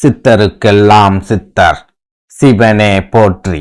சித்தருக்கெல்லாம் சித்தர் சிவனே போற்றி.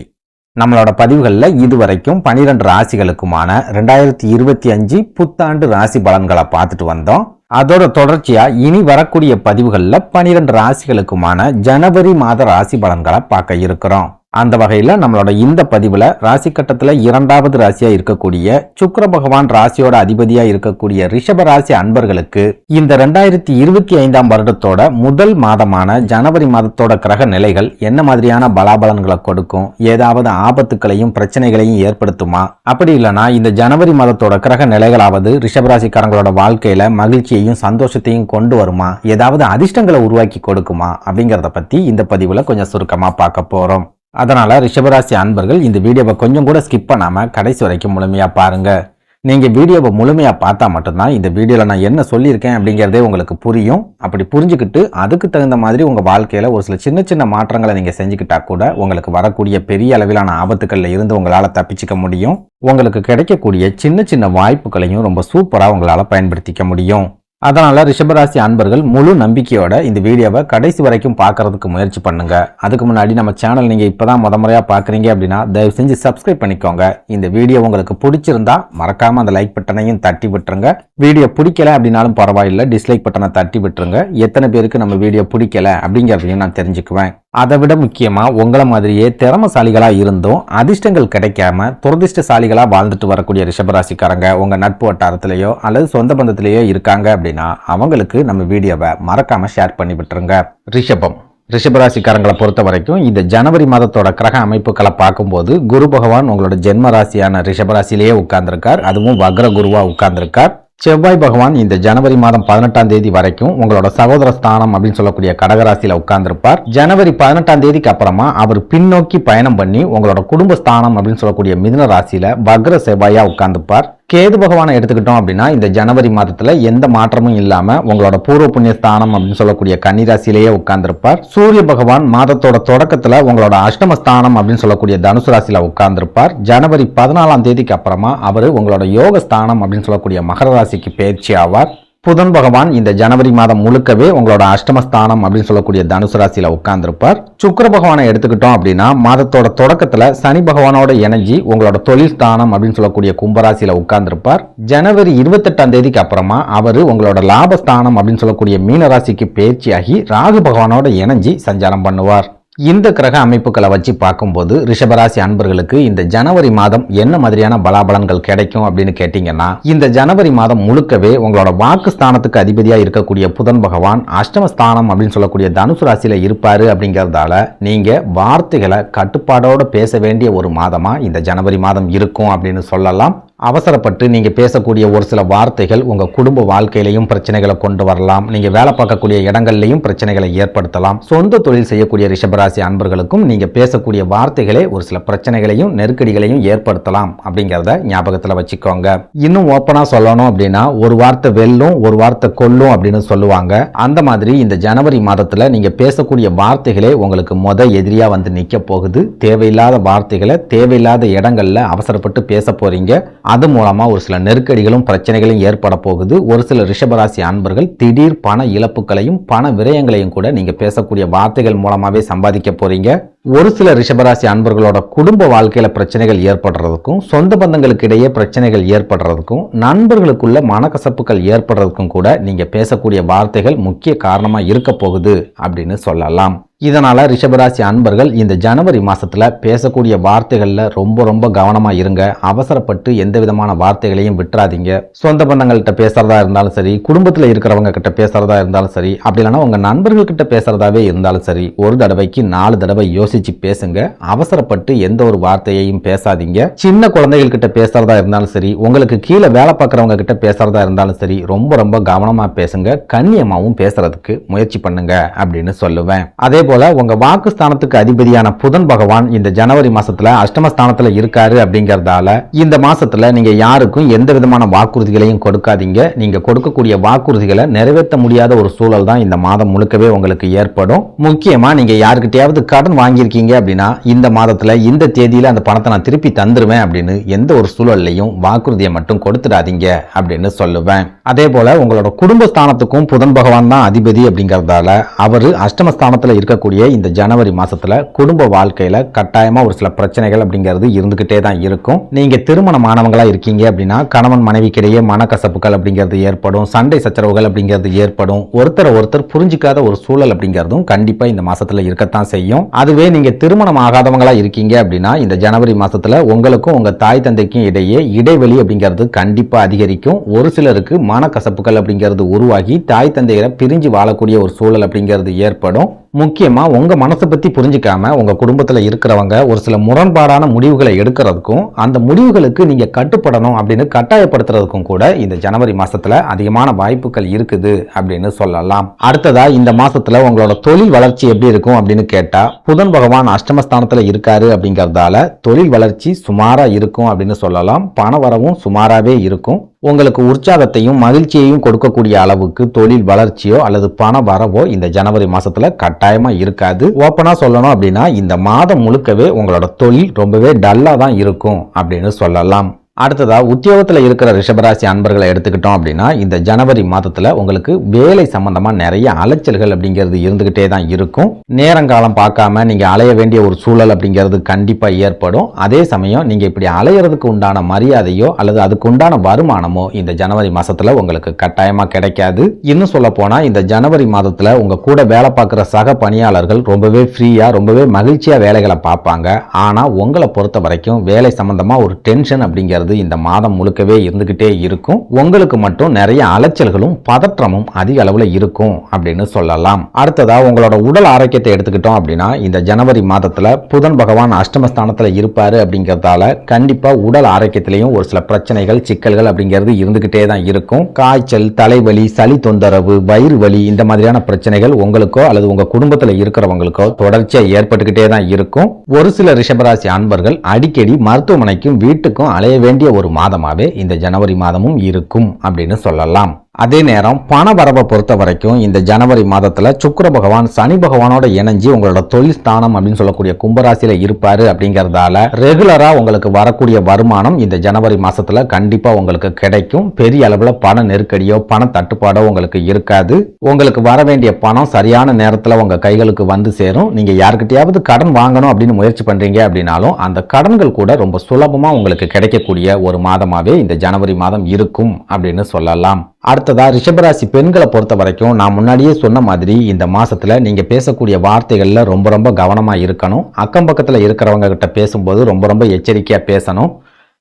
நம்மளோட பதிவுகளில் இதுவரைக்கும் பனிரெண்டு ராசிகளுக்குமான ரெண்டாயிரத்தி இருபத்தி அஞ்சு புத்தாண்டு ராசி பலன்களை பார்த்துட்டு வந்தோம். அதோட தொடர்ச்சியா இனி வரக்கூடிய பதிவுகளில் பனிரெண்டு ராசிகளுக்குமான ஜனவரி மாத ராசி பலன்களை பார்க்க இருக்கிறோம். அந்த வகையில் நம்மளோட இந்த பதிவில் ராசி கட்டத்தில் இரண்டாவது ராசியாக இருக்கக்கூடிய சுக்கர பகவான் ராசியோட அதிபதியாக இருக்கக்கூடிய ரிஷப ராசி அன்பர்களுக்கு இந்த ரெண்டாயிரத்தி இருபத்தி ஐந்தாம் வருடத்தோட முதல் மாதமான ஜனவரி மாதத்தோட கிரக நிலைகள் என்ன மாதிரியான பலாபலன்களை கொடுக்கும்? ஏதாவது ஆபத்துக்களையும் பிரச்சனைகளையும் ஏற்படுத்துமா? அப்படி இல்லைனா இந்த ஜனவரி மாதத்தோட கிரக நிலைகளாவது ரிஷபராசிக்காரங்களோட வாழ்க்கையில மகிழ்ச்சியையும் சந்தோஷத்தையும் கொண்டு வருமா? ஏதாவது அதிர்ஷ்டங்களை உருவாக்கி கொடுக்குமா? அப்படிங்கிறத பத்தி இந்த பதிவில் கொஞ்சம் சுருக்கமாக பார்க்க போறோம். அதனால் ரிஷபராசி அன்பர்கள் இந்த வீடியோவை கொஞ்சம் கூட ஸ்கிப் பண்ணாமல் கடைசி வரைக்கும் முழுமையாக பாருங்கள் நீங்கள் வீடியோவை முழுமையாக பார்த்தா மட்டும்தான் இந்த வீடியோவில் நான் என்ன சொல்லியிருக்கேன் அப்படிங்கிறதே உங்களுக்கு புரியும். அப்படி புரிஞ்சுக்கிட்டு அதுக்கு தகுந்த மாதிரி உங்கள் வாழ்க்கையில் ஒரு சில சின்ன சின்ன மாற்றங்களை நீங்கள் செஞ்சுக்கிட்டா கூட உங்களுக்கு வரக்கூடிய பெரிய அளவிலான ஆபத்துக்களில் இருந்து உங்களால் தப்பிச்சிக்க முடியும். உங்களுக்கு கிடைக்கக்கூடிய சின்ன சின்ன வாய்ப்புகளையும் ரொம்ப சூப்பராக உங்களால் பயன்படுத்திக்க முடியும். அதனால் ரிஷபராசி அன்பர்கள் முழு நம்பிக்கையோட இந்த வீடியோவை கடைசி வரைக்கும் பார்க்கறதுக்கு முயற்சி பண்ணுங்க. அதுக்கு முன்னாடி நம்ம சேனல் நீங்கள் இப்போ தான் முத முறையாக பார்க்குறீங்க அப்படின்னா தயவு செஞ்சு சப்ஸ்கிரைப் பண்ணிக்கோங்க. இந்த வீடியோ உங்களுக்கு பிடிச்சிருந்தா மறக்காமல் அந்த லைக் பட்டனையும் தட்டி விட்டுருங்க. வீடியோ பிடிக்கல அப்படின்னாலும் பரவாயில்லை டிஸ்லைக் பட்டனை தட்டி விட்டுருங்க. எத்தனை பேருக்கு நம்ம வீடியோ பிடிக்கல அப்படிங்கிறதையும் நான் தெரிஞ்சுக்குவேன். அதை விட முக்கியமாக உங்களை மாதிரியே திறமசாலிகளாக இருந்தும் அதிர்ஷ்டங்கள் கிடைக்காம துரதிர்ஷ்டசாலிகளாக வாழ்ந்துட்டு வரக்கூடிய ரிஷபராசிக்காரங்க உங்கள் நட்பு வட்டாரத்திலேயோ அல்லது சொந்த பந்தத்திலேயோ இருக்காங்க அப்படின்னா அவங்களுக்கு நம்ம வீடியோவை மறக்காமல் ஷேர் பண்ணி விட்டுருங்க. ரிஷபம். ரிஷபராசிக்காரங்களை பொறுத்த வரைக்கும் இந்த ஜனவரி மாதத்தோட கிரக அமைப்புகளை பார்க்கும்போது குரு பகவான் உங்களோட ஜென்ம ராசியான ரிஷபராசிலேயே உட்கார்ந்துருக்கார். அதுவும் வக்ர குருவாக உட்கார்ந்துருக்கார். செவ்வாய் பகவான் இந்த ஜனவரி மாதம் பதினெட்டாம் தேதி வரைக்கும் உங்களோட சகோதர ஸ்தானம் அப்படின்னு சொல்லக்கூடிய கடகராசியில் உட்கார்ந்துருப்பார். ஜனவரி பதினெட்டாம் தேதிக்கு அப்புறமா அவர் பின்னோக்கி பயணம் பண்ணி உங்களோட குடும்ப ஸ்தானம் அப்படின்னு சொல்லக்கூடிய மிதுன ராசியில வக்ர செவ்வாயா உட்கார்ந்துப்பார். கேது பகவானை எடுத்துக்கிட்டோம் அப்படின்னா இந்த ஜனவரி மாதத்தில் எந்த மாற்றமும் இல்லாமல் உங்களோட பூர்வ புண்ணிய ஸ்தானம் அப்படின்னு சொல்லக்கூடிய கன்னிராசிலேயே உட்கார்ந்துருப்பார். சூரிய பகவான் மாதத்தோட தொடக்கத்தில் உங்களோட அஷ்டம ஸ்தானம் அப்படின்னு சொல்லக்கூடிய தனுசு ராசியில் உட்கார்ந்துருப்பார். ஜனவரி பதினாலாம் தேதிக்கு அப்புறமா அவர் உங்களோட யோக ஸ்தானம் அப்படின்னு சொல்லக்கூடிய மகர ராசிக்கு பயிற்சி ஆவார். புதன் பகவான் இந்த ஜனவரி மாதம் முழுக்கவே உங்களோட அஷ்டமஸ்தானம் அப்படின்னு சொல்லக்கூடிய தனுசு ராசியில உட்கார்ந்துருப்பார். சுக்கர பகவானை எடுத்துக்கிட்டோம் அப்படின்னா மாதத்தோட தொடக்கத்துல சனி பகவானோட இணைஞ்சி உங்களோட தொழில் ஸ்தானம் அப்படின்னு சொல்லக்கூடிய கும்பராசியில உட்கார்ந்துருப்பார். ஜனவரி இருபத்தெட்டாம் தேதிக்கு அப்புறமா அவர் உங்களோட லாபஸ்தானம் அப்படின்னு சொல்லக்கூடிய மீனராசிக்கு பயிற்சியாகி ராகு பகவானோட இணைஞ்சி சஞ்சாரம் பண்ணுவார். இந்த கிரக அமைப்புகளை வச்சு பார்க்கும்போது ரிஷபராசி அன்பர்களுக்கு இந்த ஜனவரி மாதம் என்ன மாதிரியான பலாபலன்கள் கிடைக்கும் அப்படின்னு கேட்டிங்கன்னா இந்த ஜனவரி மாதம் முழுக்கவே உங்களோட வாக்கு ஸ்தானத்துக்கு அதிபதியாக இருக்கக்கூடிய புதன் பகவான் அஷ்டமஸ்தானம் அப்படின்னு சொல்லக்கூடிய தனுசு ராசியில் இருப்பார் அப்படிங்கிறதால நீங்கள் வார்த்தைகளை கட்டுப்பாடோடு பேச வேண்டிய ஒரு மாதமாக இந்த ஜனவரி மாதம் இருக்கும் அப்படின்னு சொல்லலாம். அவசரப்பட்டு நீங்கள் பேசக்கூடிய ஒரு சில வார்த்தைகள் உங்கள் குடும்ப வாழ்க்கையிலையும் பிரச்சனைகளை கொண்டு வரலாம். நீங்கள் வேலை பார்க்கக்கூடிய இடங்கள்லையும் பிரச்சனைகளை ஏற்படுத்தலாம். சொந்த தொழில் செய்யக்கூடிய ரிஷபராசி அன்பர்களுக்கும் நீங்கள் பேசக்கூடிய வார்த்தைகளே ஒரு சில பிரச்சனைகளையும் நெருக்கடிகளையும் ஏற்படுத்தலாம் அப்படிங்கிறத ஞாபகத்தில் வச்சுக்கோங்க. இன்னும் ஓப்பனாக சொல்லணும் அப்படின்னா ஒரு வார்த்தை வெல்லும் ஒரு வார்த்தை கொல்லும் அப்படின்னு சொல்லுவாங்க. அந்த மாதிரி இந்த ஜனவரி மாதத்தில் நீங்கள் பேசக்கூடிய வார்த்தைகளே உங்களுக்கு மொத எதிரியாக வந்து நிற்க போகுது. தேவையில்லாத வார்த்தைகளை தேவையில்லாத இடங்களில் அவசரப்பட்டு பேச போகிறீங்க அது மூலமாக ஒரு சில நெருக்கடிகளும் பிரச்சனைகளும் ஏற்பட போகுது. ஒரு சில ரிஷபராசி அன்பர்கள் திடீர் பண இழப்புகளையும் பண விரயங்களையும் கூட நீங்கள் பேசக்கூடிய வார்த்தைகள் மூலமாகவே சம்பாதிக்க போகிறீங்க ஒரு சில ரிஷபராசி அன்பர்களோட குடும்ப வாழ்க்கையில் பிரச்சனைகள் ஏற்படுறதுக்கும் சொந்த பந்தங்களுக்கு இடையே பிரச்சனைகள் ஏற்படுறதுக்கும் நண்பர்களுக்குள்ள மனக்கசப்புகள் ஏற்படுறதுக்கும் கூட நீங்கள் பேசக்கூடிய வார்த்தைகள் முக்கிய காரணமாக இருக்க போகுது அப்படின்னு சொல்லலாம். இதனால் ரிஷபராசி அன்பர்கள் இந்த ஜனவரி மாதத்தில் பேசக்கூடிய வார்த்தைகளில் ரொம்ப ரொம்ப கவனமாக இருங்க. அவசரப்பட்டு எந்த விதமான வார்த்தைகளையும் விட்டுறாதீங்க. சொந்த பந்தங்கள்கிட்ட பேசுறதா இருந்தாலும் சரி குடும்பத்தில் இருக்கிறவங்க கிட்ட பேசுகிறதா இருந்தாலும் சரி அப்படி இல்லைன்னா உங்கள் நண்பர்கள் கிட்ட இருந்தாலும் சரி ஒரு தடவைக்கு நாலு தடவை யோசிச்சு பேசுங்க. அவசரப்பட்டு எந்த ஒரு வார்த்தையையும் பேசாதீங்க. சின்ன குழந்தைகள் கிட்ட பேசுறதா இருந்தாலும் சரி உங்களுக்கு கீழே வேலை பார்க்குறவங்க கிட்ட பேசுறதா இருந்தாலும் சரி ரொம்ப ரொம்ப கவனமா பேசுங்க. கண்ணியமாவும் பேசுறதுக்கு முயற்சி பண்ணுங்க அப்படின்னு சொல்லுவேன். அதே போல உங்க வாக்குஸ்தானத்துக்கு அதிபதியான புதன் பகவான் இந்த ஜனவரி மாசத்துல அஷ்டமஸ்தானத்துல இருக்காரு அப்படிங்கறதால இந்த மாசத்துல நீங்க யாருக்கும் எந்த விதமான வாக்குறுதிகளையும் கொடுக்காதீங்க. நீங்க கொடுக்கக்கூடிய வாக்குறுதிகளை நிறைவேற்ற முடியாத ஒரு சூழல் தான் இந்த மாதம் முழுக்கவே உங்களுக்கு ஏற்படும். முக்கியமா நீங்க யாருக்கிட்டையாவது கடன் வாங்கி வாங்கியிருக்கீங்க அப்படின்னா இந்த மாதத்தில் இந்த தேதியில் அந்த பணத்தை நான் திருப்பி தந்துடுவேன் அப்படின்னு எந்த ஒரு சூழல்லையும் வாக்குறுதியை மட்டும் கொடுத்துடாதீங்க அப்படின்னு சொல்லுவேன். அதே போல் உங்களோட குடும்பஸ்தானத்துக்கும் புதன் பகவான் தான் அதிபதி அப்படிங்கிறதால அவர் அஷ்டமஸ்தானத்தில் இருக்கக்கூடிய இந்த ஜனவரி மாதத்தில் குடும்ப வாழ்க்கையில் கட்டாயமாக ஒரு சில பிரச்சனைகள் அப்படிங்கிறது இருந்துக்கிட்டே தான் இருக்கும். நீங்கள் திருமணமானவங்களாக இருக்கீங்க அப்படின்னா கணவன் மனைவிக்கிடையே மனக்கசப்புகள் அப்படிங்கிறது ஏற்படும் சண்டை சச்சரவுகள் அப்படிங்கிறது ஏற்படும். ஒருத்தரை ஒருத்தர் புரிஞ்சிக்காத ஒரு சூழல் அப்படிங்கிறதும் கண்டிப்பாக இந்த மாதத்தில் இருக்கத்தான் செய்யும். அதுவே நீங்கள் திருமணம் ஆகாதவங்களா இருக்கீங்க அப்படின்னா இந்த ஜனவரி மாதத்தில் உங்களுக்கும் உங்கள் தாய் தந்தைக்கும் இடையே இடைவெளி அப்படிங்கிறது கண்டிப்பாக அதிகரிக்கும். ஒரு சிலருக்கு மனக்கசப்புகள் அப்படிங்கிறது உருவாகி தாய் தந்தையரை பிரிஞ்சு வாழக்கூடிய ஒரு சூழல் அப்படிங்கிறது ஏற்படும். முக்கியமாக உங்கள் மனசை பற்றி புரிஞ்சுக்காம உங்கள் குடும்பத்தில் இருக்கிறவங்க ஒரு சில முரண்பாடான முடிவுகளை எடுக்கிறதுக்கும் அந்த முடிவுகளுக்கு நீங்கள் கட்டுப்படணும் அப்படின்னு கட்டாயப்படுத்துறதுக்கும் கூட இந்த ஜனவரி மாதத்தில் அதிகமான வாய்ப்புகள் இருக்குது அப்படின்னு சொல்லலாம். அடுத்ததாக இந்த மாதத்தில் உங்களோட தொழில் வளர்ச்சி எப்படி இருக்கும் அப்படின்னு கேட்டால் புதன் பகவான் அஷ்டமஸ்தானத்தில் இருக்காரு அப்படிங்கிறதால தொழில் வளர்ச்சி சுமாராக இருக்கும் அப்படின்னு சொல்லலாம். பண வரவும் சுமாராகவே இருக்கும். உங்களுக்கு உற்சாகத்தையும் மகிழ்ச்சியையும் கொடுக்கக்கூடிய அளவுக்கு தொழில் வளர்ச்சியோ அல்லது பண வரவோ இந்த ஜனவரி மாசத்துல கட்டாயமா இருக்காது. ஓப்பனா சொல்லணும் அப்படின்னா இந்த மாதம் முழுக்கவே உங்களோட தொழில் ரொம்பவே டல்லா தான் இருக்கும் அப்படின்னு சொல்லலாம். அடுத்ததாக உத்தியோகத்தில் இருக்கிற ரிஷபராசி அன்பர்களை எடுத்துக்கிட்டோம் அப்படின்னா இந்த ஜனவரி மாதத்தில் உங்களுக்கு வேலை சம்மந்தமாக நிறைய அலைச்சல்கள் அப்படிங்கிறது இருந்துக்கிட்டே தான் இருக்கும். நேரங்காலம் பார்க்காம நீங்கள் அலைய வேண்டிய ஒரு சூழல் அப்படிங்கிறது கண்டிப்பாக ஏற்படும். அதே சமயம் நீங்கள் இப்படி அலையிறதுக்கு உண்டான மரியாதையோ அல்லது அதுக்கு உண்டான வருமானமோ இந்த ஜனவரி மாதத்தில் உங்களுக்கு கட்டாயமாக கிடைக்காது. இன்னும் சொல்ல போனால் இந்த ஜனவரி மாதத்தில் உங்கள் கூட வேலை பார்க்குற சக பணியாளர்கள் ரொம்பவே ஃப்ரீயாக ரொம்பவே மகிழ்ச்சியாக வேலைகளை பார்ப்பாங்க. ஆனால் உங்களை பொறுத்த வரைக்கும் வேலை சம்மந்தமாக ஒரு டென்ஷன் அப்படிங்கிறது இந்த மாதம் முழுக்கவே இருந்துகிட்டே இருக்கும். உங்களுக்கு மட்டும் நிறைய அலைச்சல்களும் பதற்றமும் அதிக அளவுல இருக்கும் அப்படின்னு சொல்லலாம். அடுத்ததா உங்களோட உடல் ஆரோக்கியத்தை எடுத்துக்கிட்டோம் அப்படின்னா இந்த ஜனவரி மாதத்துல புதன் பகவான் அஷ்டமஸ்தானத்துல இருப்பாரு அப்படிங்கறதால கண்டிப்பா உடல் ஆரோக்கியத்திலையும் ஒரு சில பிரச்சனைகள் சிக்கல்கள் அப்படிங்கிறது இருந்துகிட்டே தான் இருக்கும். காய்ச்சல் தலைவலி சளி தொந்தரவு வயிறு வலி இந்த மாதிரியான பிரச்சனைகள் உங்களுக்கோ அல்லது உங்க குடும்பத்தில் இருக்கிறவங்களுக்கோ தொடர்ச்சியாக ஏற்பட்டுக்கிட்டே தான் இருக்கும். ஒரு சில ரிஷபராசி அன்பர்கள் அடிக்கடி மருத்துவமனைக்கும் வீட்டுக்கும் அலைய வேண்டிய ஒரு மாதமாவே இந்த ஜனவரி மாதமும் இருக்கும் அப்படின்னு சொல்லலாம். அதே நேரம் பண வரவை பொறுத்த வரைக்கும் இந்த ஜனவரி மாதத்தில் சுக்கர பகவான் சனி பகவானோட இணைஞ்சு உங்களோட தொழில் ஸ்தானம் அப்படின்னு சொல்லக்கூடிய கும்பராசியில் இருப்பார் அப்படிங்கிறதால ரெகுலராக உங்களுக்கு வரக்கூடிய வருமானம் இந்த ஜனவரி மாதத்தில் கண்டிப்பாக உங்களுக்கு கிடைக்கும். பெரிய அளவில் பண நெருக்கடியோ பண தட்டுப்பாடோ உங்களுக்கு இருக்காது. உங்களுக்கு வர வேண்டிய பணம் சரியான நேரத்தில் உங்கள் கைகளுக்கு வந்து சேரும். நீங்கள் யாருக்கிட்டையாவது கடன் வாங்கணும் அப்படின்னு முயற்சி பண்ணுறீங்க அப்படின்னாலும் அந்த கடன்கள் கூட ரொம்ப சுலபமாக உங்களுக்கு கிடைக்கக்கூடிய ஒரு மாதமாகவே இந்த ஜனவரி மாதம் இருக்கும் அப்படின்னு சொல்லலாம். அடுத்ததா ரிஷபராசி பெண்களை பொறுத்த வரைக்கும் நான் முன்னாடியே சொன்ன மாதிரி இந்த மாசத்துல நீங்க பேசக்கூடிய வார்த்தைகள்ல ரொம்ப ரொம்ப கவனமா இருக்கணும். அக்கம் பக்கத்துல இருக்கிறவங்க கிட்ட பேசும்போது ரொம்ப ரொம்ப எச்சரிக்கையா பேசணும்.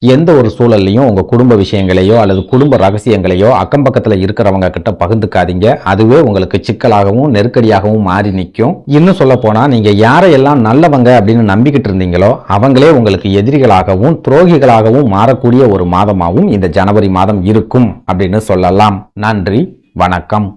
எந்த ஒரு சூழல்லையும் உங்கள் குடும்ப விஷயங்களையோ அல்லது குடும்ப ரகசியங்களையோ அக்கம் பக்கத்தில் இருக்கிறவங்க கிட்ட பகிர்ந்துக்காதீங்க. அதுவே உங்களுக்கு சிக்கலாகவும் நெருக்கடியாகவும் மாறி நிற்கும் இன்னும் சொல்ல போனால் நீங்கள் யாரையெல்லாம் நல்லவங்க அப்படின்னு நம்பிக்கிட்டு இருந்தீங்களோ அவங்களே உங்களுக்கு எதிரிகளாகவும் துரோகிகளாகவும் மாறக்கூடிய ஒரு மாதமாகவும் இந்த ஜனவரி மாதம் இருக்கும் அப்படின்னு சொல்லலாம். நன்றி வணக்கம்.